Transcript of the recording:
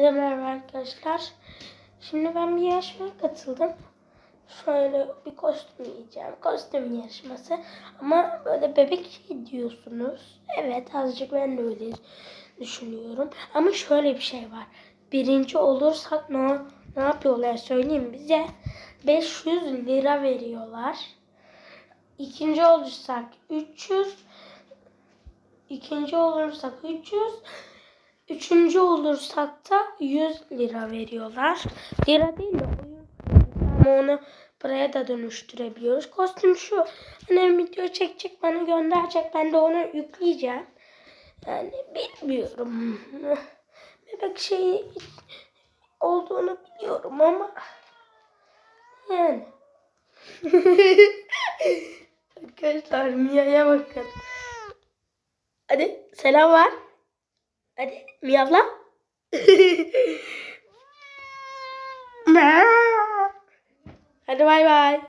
Merhaba arkadaşlar. Şimdi ben bir yarışmaya katıldım. Şöyle bir kostüm giyeceğim. Kostüm yarışması. Ama böyle bebek şey diyorsunuz. Evet azıcık ben de öyle düşünüyorum. Ama şöyle bir şey var. Birinci olursak ne, ne yapıyorlar söyleyeyim bize. 500 lira veriyorlar. İkinci olursak 300. İkinci olursak 300. Üçüncü olursak da 100 lira veriyorlar. Lira değil de oyun. Ama onu paraya da dönüştürebiliyoruz. Kostüm şu. Hani video çekecek bana gönderecek. Ben de onu yükleyeceğim. Yani bilmiyorum. Bebek şeyi olduğunu biliyorum ama yani. Arkadaşlar Mia'ya bakın. Hadi selam var. Hadi miyavla. Hadi bay bay.